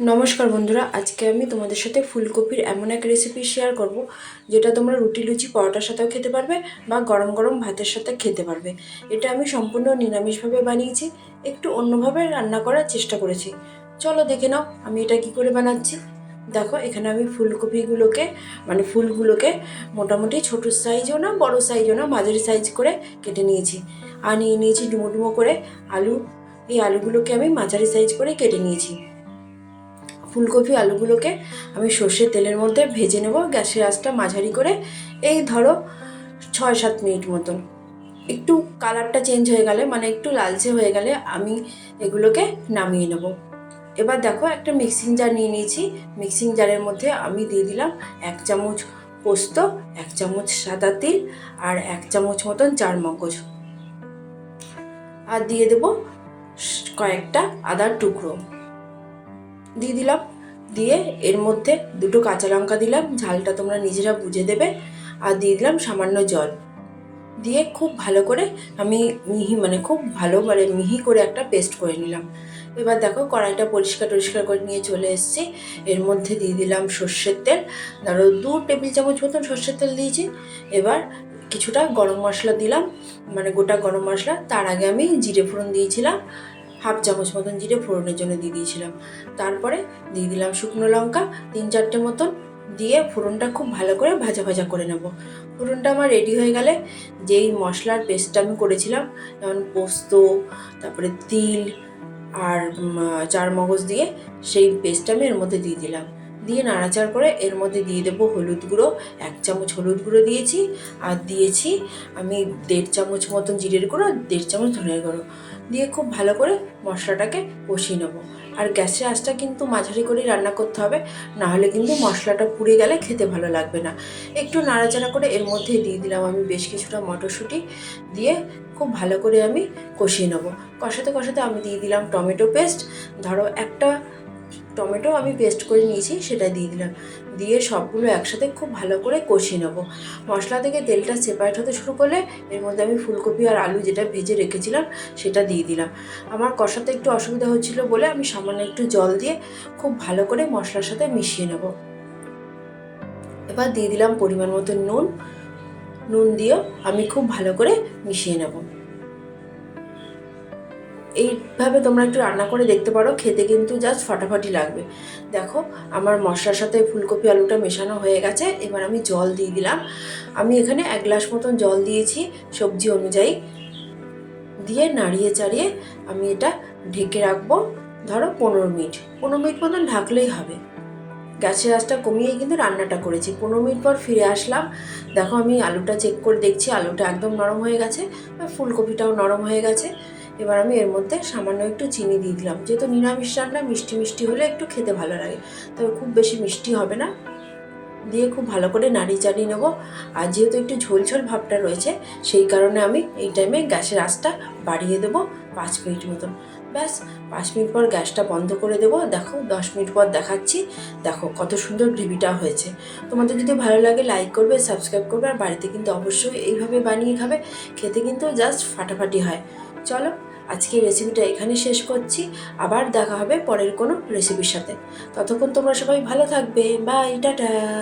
নমস্কার বন্ধুরা, আজকে আমি তোমাদের সাথে ফুলকপির এমন এক রেসিপি শেয়ার করব, যেটা তোমরা রুটি, লুচি, পরোটার সাথেও খেতে পারবে বা গরম গরম ভাতের সাথে খেতে পারবে। এটা আমি সম্পূর্ণ নিরামিষভাবে বানিয়েছি, একটু অন্যভাবে রান্না করার চেষ্টা করেছি। চলো দেখে নাও আমি এটা কি করে বানাচ্ছি। দেখো, এখানে আমি ফুলকপিগুলোকে মানে ফুলগুলোকে মোটামুটি ছোটো সাইজও না, বড় সাইজও না, মাঝারি সাইজ করে কেটে নিয়েছি। আর নিয়ে নিয়েছি ডুমো ডুমো করে আলু। এই আলুগুলোকে আমি মাঝারি সাইজ করে কেটে নিয়েছি। ফুলকপি আলুগুলোকে আমি সর্ষের তেলের মধ্যে ভেজে নেব, গ্যাসের আঁচটা মাঝারি করে। এই ধরো ছয় সাত মিনিট মতন। একটু কালারটা চেঞ্জ হয়ে গেলে মানে একটু লালচে হয়ে গেলে আমি এগুলোকে নামিয়ে নেব। এবার দেখো একটা মিক্সিং জার নিয়ে নিয়েছি। মিক্সিং জারের মধ্যে আমি দিয়ে দিলাম এক চামচ পোস্ত, এক চামচ সাদা তিল আর এক চামচ মতন চার মগজ আর দিয়ে দেব কয়েকটা আদার টুকরো। দিয়ে দিলাম। দিয়ে এর মধ্যে দুটো কাঁচা লঙ্কা দিলাম, ঝালটা তোমরা নিজেরা বুঝে দেবে। আর দিয়ে দিলাম সামান্য জল। দিয়ে খুব ভালো করে আমি মিহি মানে খুব ভালো মানে মিহি করে একটা পেস্ট করে নিলাম। এবার দেখো কড়াইটা পরিষ্কার টরিষ্কার করে নিয়ে চলে এসেছি। এর মধ্যে দিয়ে দিলাম সর্ষের তেল। ধরো দু টেবিল চামচ মতন সর্ষের তেল দিয়েছি। এবার কিছুটা গরম মশলা দিলাম। মানে গোটা গরম মশলা। তার আগে আমি জিরে ফোড়ন দিয়েছিলাম। হাফ চামচ মতন জিরে ফোড়নের জন্য দিয়ে দিয়েছিলাম। তারপরে দিয়ে দিলাম শুকনো লঙ্কা, তিন চারটে মতন দিয়ে ফোড়নটা খুব ভালো করে ভাজা ভাজা করে নেব। ফোড়নটা আমার রেডি হয়ে গেলে যেই মশলার পেস্টটা আমি করেছিলাম, যেমন পোস্ত, তারপরে তিল আর চার মগজ দিয়ে সেই পেস্টটা আমি এর মধ্যে দিয়ে দিলাম। দিয়ে নাড়াচাড় করে এর মধ্যে দিয়ে দেবো হলুদ গুঁড়ো, এক চামচ হলুদ গুঁড়ো দিয়েছি, আর দিয়েছি আমি দেড় চামচ মতন জিরের গুঁড়ো দেড় চামচ ধনের গুঁড়ো। দিয়ে খুব ভালো করে মশলাটাকে কষিয়ে নেব। আর গ্যাসের আঁচটা কিন্তু মাঝারি করেই রান্না করতে হবে, নাহলে কিন্তু মশলাটা পুড়ে গেলে খেতে ভালো লাগবে না। একটু নাড়াচাড়া করে এর মধ্যে দিয়ে দিলাম আমি বেশ কিছুটা মটরশুঁটি, দিয়ে খুব ভালো করে আমি কষিয়ে নেব। কষাতে কষাতে আমি দিয়ে দিলাম টমেটো পেস্ট। ধরো একটা টমেটো আমি পেস্ট করে নিয়েছি সেটা দিয়ে দিলাম। দিয়ে সবগুলো একসাথে খুব ভালো করে কষিয়ে নেব। মশলা থেকে তেলটা সেপারেট হতে শুরু করলে এর মধ্যে আমি ফুলকপি আর আলু যেটা ভেজে রেখেছিলাম, সেটা দিয়ে দিলাম। আমার কষাতে একটু অসুবিধা হচ্ছিল বলে আমি সামান্য একটু জল দিয়ে খুব ভালো করে মশলার সাথে মিশিয়ে নেব। এবার দিয়ে দিলাম পরিমাণ মতো নুন। নুন দিয়েও আমি খুব ভালো করে মিশিয়ে নেব। এইভাবে তোমরা একটু রান্না করে দেখতে পারো, খেতে কিন্তু জাস্ট ফাটাফাটি লাগবে। দেখো, আমার মশলার সাথে ফুলকপি আলুটা মেশানো হয়ে গেছে, এবার আমি জল দিয়ে দিলাম। আমি এখানে এক গ্লাস মতন জল দিয়েছি সবজি অনুযায়ী। দিয়ে নাড়িয়ে চাড়িয়ে আমি এটা ঢেকে রাখব, ধরো পনেরো মিনিট। পনেরো মিনিট মতন ঢাকলেই হবে। গ্যাসের আঁচটা কমিয়ে কিন্তু রান্নাটা করেছি। পনেরো মিনিট পর ফিরে আসলাম। দেখো, আমি আলুটা চেক করে দেখছি, আলুটা একদম নরম হয়ে গেছে ফুলকপিটাও নরম হয়ে গেছে। এবার আমি এর মধ্যে সামান্য একটু চিনি দিয়ে দিলাম। যেহেতু নিরামিষ রান্না, মিষ্টি মিষ্টি হলে একটু খেতে ভালো লাগে। তবে খুব বেশি মিষ্টি হবে না। দিয়ে খুব ভালো করে নাড়ি চাড়িয়ে নেব। আর যেহেতু একটু ঝোল ঝোল ভাবটা রয়েছে, সেই কারণে আমি এই টাইমে গ্যাসের আঁচটা বাড়িয়ে দেবো পাঁচ মিনিট মতন। ব্যাস, পাঁচ মিনিট পর গ্যাসটা বন্ধ করে দেবো। দেখো, দশ মিনিট পর দেখাচ্ছি। দেখো, কত সুন্দর গ্রেভিটা হয়েছে। তোমাদের যদি ভালো লাগে লাইক করবে সাবস্ক্রাইব করবে। আর বাড়িতে কিন্তু অবশ্যই এইভাবে বানিয়ে খাবে। খেতে কিন্তু জাস্ট ফাটাফাটি হয়। চলো আজকে রেসিপিটা এখানে শেষ করছি। আবার দেখা হবে পরের কোনো রেসিপির সাথে। ততক্ষণ তোমরা সবাই ভালো থাকবে। Bye tata.